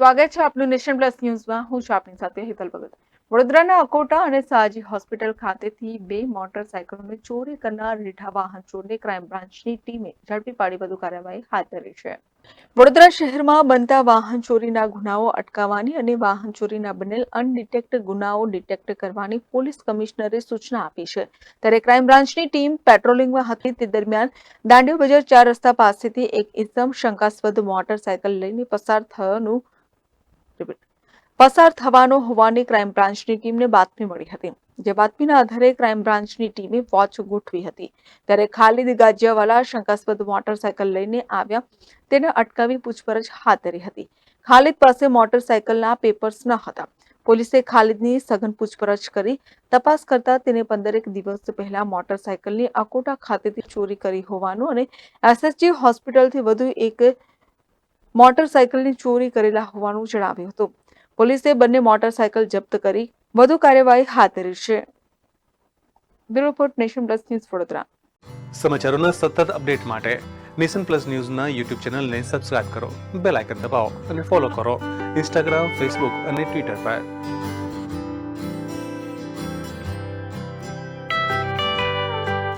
સ્વાગત છે આપનું નેશન પ્લસ ન્યૂઝમાં. હું છું આપની સાથે હેતલ ભગત. વડોદરાના અકોટા અને સાજી હોસ્પિટલ ખાતેથી બે મોટરસાયકલોને ચોરી કરનાર રીઠા વાહન ચોરને ક્રાઇમ બ્રાન્ચની ટીમે ઝડપી પાડી વધુ કાર્યવાહી હાથ ધરી છે. વડોદરા શહેરમાં બનતા વાહન ચોરીના ગુનાઓ અટકાવવાની અને વાહન ચોરીના બનેલ અનડિટેક્ટ ગુનાઓ ડિટેક્ટ કરવાની પોલીસ કમિશનરે સૂચના આપી છે. ત્યારે ક્રાઇમ બ્રાન્ચની ટીમ પેટ્રોલિંગમાં હતી તે દરમિયાન દાંડિયો બજાર ચાર રસ્તા પાસેથી એક ઇસમ શંકાસ્પદ મોટરસાયકલ લઈને પસાર થયાનું પસાર થવાનો હોવાની ક્રાઇમ બ્રાન્ચની ટીમને બાતમી મળી હતી. જે બાતમીના આધારે ક્રાઇમ બ્રાન્ચની ટીમે વોચ ગોઠવી હતી. ત્યારે ખાલિદ ગાજિયાવાલા શંકાસ્પદ મોટરસાયકલ લઈને આવ્યા. તેને અટકાવી પૂછપરછ હાથ ધરી હતી. ખાલિદ પાસે મોટરસાયકલના પેપર્સ ન હતા. પોલીસે ખાલિદની સઘન પૂછપરછ કરી. તપાસ કરતા તેને પંદરેક દિવસ પહેલા મોટરસાયકલની અકોટા ખાતેથી ચોરી કરી હોવાનું અને એસએસજી હોસ્પિટલથી વધુ એક મોટરસાયકલની ચોરી કરેલા હોવાનું જણાવ્યું હતું. પોલીસે બંને મોટરસાયકલ જપ્ત કરી વધુ કાર્યવાહી હાથ ધરી છે. Bureau report nation plus news Vadodara. સમાચારોના સતત અપડેટ માટે નેશન પ્લસ ન્યૂઝના યુટ્યુબ ચેનલને સબસ્ક્રાઇબ કરો, બેલ આઇકન દબાવો અને ફોલો કરો ઇન્સ્ટાગ્રામ, ફેસબુક અને ટ્વિટર પર.